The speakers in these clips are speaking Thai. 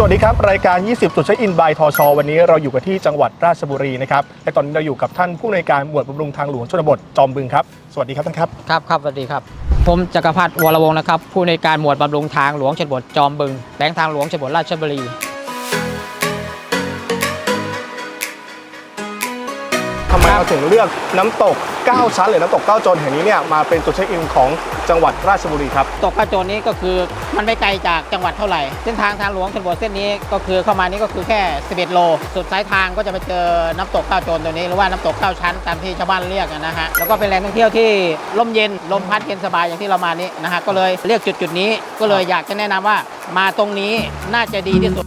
สวัสดีครับ รายการ 20 จุดเช็คอินบายทชวันนี้เราอยู่กันที่จังหวัดราชบุรีนะครับและตอนนี้เราอยู่กับท่านผู้ในวยการหมวดบำรุงทางหลวงชนบทจอมบึงครับ สวัสดีครับท่านครับ ครับครับสวัสดีครับ ผมจักรพัฒน์วรวงศ์นะครับ ผู้ในวยการหมวดบำรุงทางหลวงชนบทจอมบึงแบงค์ทางหลวงชนบทราชบุรี เราถึงเลือกน้ำตก 9 ชั้นหรือน้ำตก 9 จนแห่งนี้เนี่ยมาเป็นจุดเช็คอินของจังหวัดราชบุรีครับตกกระโจนนี้ก็คือมันไม่ไกลจากจังหวัดเท่าไหร่ เส้นทางทางหลวงชนบทเส้นนี้ก็คือเข้ามานี่ก็คือแค่ 11 โล สุดสายทางก็จะไปเจอน้ำตกเก้าโจนตัวนี้หรือว่าน้ำตกเก้าชั้นตามที่ชาวบ้านเรียกนะฮะแล้วก็เป็นแหล่งท่องเที่ยวที่ลมเย็นลมพัดเย็นสบายอย่างที่เรามานี้นะฮะก็เลยเรียกจุดจุดนี้ก็เลยอยากจะแนะนำว่ามาตรงนี้น่าจะดีที่สุด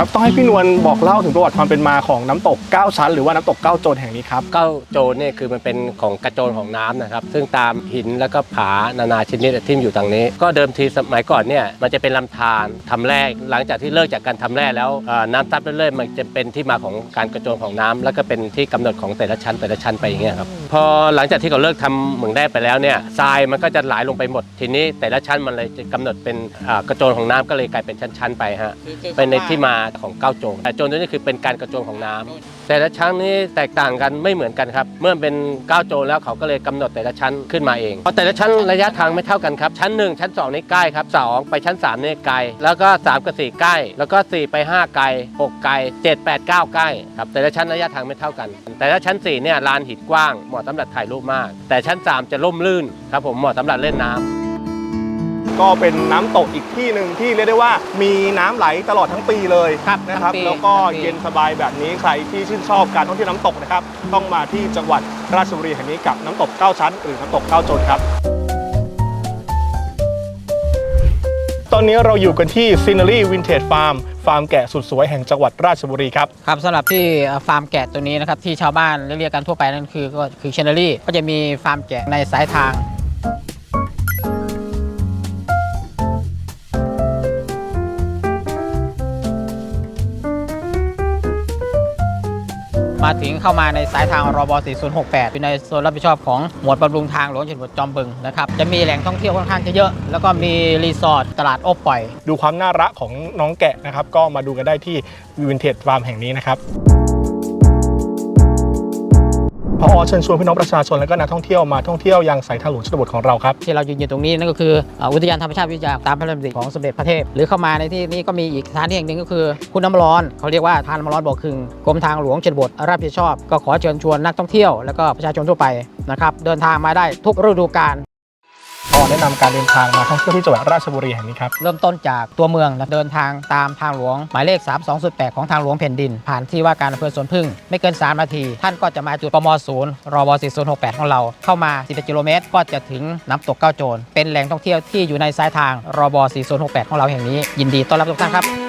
ครับต้องให้พี่นวลบอกเล่าถึงประวัติความเป็นมาของน้ำตก 9 ชั้น หรือว่าน้ำตก9จนแห่งนี้ครับ เก้าโจรเนี่ยคือมันเป็นของกระโจนของน้ำนะครับ ซึ่งตามหินแล้วก็ผานานาชนิดที่อยู่ตรงนี้ ก็เดิมทีสมัยก่อนเนี่ยมันจะเป็นลำธารทำแร่หลังจากที่เลิกจากการทำแร่แล้วเอ่อน้ำซับเรื่อยๆมันจะเป็นที่มาของการกระโจนของน้ำแล้วก็เป็นที่กำหนดของแต่ละชั้นแต่ละชั้นไปอย่างเงี้ยครับพอหลังจากที่เขาเลิกทำเหมืองแร่ไปแล้วเนี่ยทรายมันก็จะไหลลงไปหมดทีนี้แต่ละชั้นมันเลยจะกำหนดเป็นอ่ากระโจนของน้ำก็เลยกลายเป็นชั้นๆไปฮะ เป็นในที่มาของเก้าโจงแต่โจงตัวนี้คือเป็นการกระโจนของน้ำแต่ละชั้นนี้แตกต่างกันไม่เหมือนกันครับ เมื่อเป็นเก้าโจงแล้วเขาก็เลยกำหนดแต่ละชั้นขึ้นมาเองเพราะแต่ละชั้นระยะทางไม่เท่ากันครับชั้น 1 ชั้น 2 นี่ใกล้ครับ2ไปชั้น3นี่ไกล แล้วก็ 3 กับ 4 ใกล้ แล้วก็ 4 ไป 5 ไกล 6 ไกล 7 8 9 ใกล้ครับแต่ละชั้นระยะทางไม่เท่ากัน แต่ละชั้น4เนี่ยลานหินกว้างเหมาะสำหรับถ่ายรูปมาก แต่ชั้น 3 จะร่มรื่นครับผมเหมาะสำหรับเล่นน้ำ ก็เป็นน้ำตกอีกที่หนึ่งที่เรียกได้ว่ามีน้ำไหลตลอดทั้งปีเลยครับนะครับทั้งปีแล้วก็ทั้งปีเย็นสบายแบบนี้ใครที่ชื่นชอบการท่องเที่ยวน้ำตกนะครับ ต้องมาที่จังหวัดราชบุรีแห่งนี้กับน้ำตก 9 ชั้น หรือน้ำตก 9 จนครับตอนนี้เราอยู่กันที่ Scenery Vintage Farm ฟาร์มแกะสุดสวยแห่งจังหวัดราชบุรีครับ ครับสำหรับที่ฟาร์มแกะตัวนี้นะครับที่ชาวบ้านเรียกกันทั่วไปนั่นคือก็คือเชนเนอรี่ก็จะมีฟาร์มแกะในสายทาง มาถึงเข้ามาในสายทางรบ4068อยู่ในโซนรับผิดชอบของหมวดบำรุงทางหลวงชนบทจอมบึงนะครับจะมีแหล่งท่องเที่ยวค่อนข้างจะเยอะแล้วก็มีรีสอร์ทตลาดโอบปล่อย ดูความน่ารักของน้องแกะนะครับก็มาดูกันได้ที่วินเทจฟาร์มแห่งนี้นะครับ พอเชิญชวนพี่น้องประชาชนและก็นักท่องเที่ยวมาท่องเที่ยวยังสายทางหลวงชนบทของเราครับที่เรายืนอยู่ตรงนี้นั่นก็คืออุทยานธรรมชาติวิทยาตามพระราชดำริของสมเด็จพระเทพ หรือเข้ามาในที่นี้ก็มีอีกสถานที่แห่งหนึ่งก็คือคุณน้ำร้อน เขาเรียกว่าทานน้ำร้อนบ่อคึงกรมทางหลวงชนบทรับผิดชอบ ก็ขอเชิญชวนนักท่องเที่ยว และก็ประชาชนทั่วไปนะครับเดินทางมาได้ทุกฤดูกาล ขอแนะนำการเดินทางมาท่องเที่ยวที่จังหวัดราชบุรีแห่งนี้ครับ เริ่มต้นจากตัวเมืองเดินทางตามทางหลวง หมายเลข 3208 ของทางหลวงแผ่นดิน ผ่านที่ว่าการอำเภอสวนพึ่ง ไม่เกิน 3 นาที ท่านก็จะมาจุดปมศูนย์รบ4068 ของเรา เข้ามา 10 กิโลเมตร ก็จะถึงน้ำตกเก้าโจรเป็นแหล่งท่องเที่ยวที่อยู่ในสายทางรบ4068 ของเราแห่งนี้ ยินดีต้อนรับทุกท่านครับ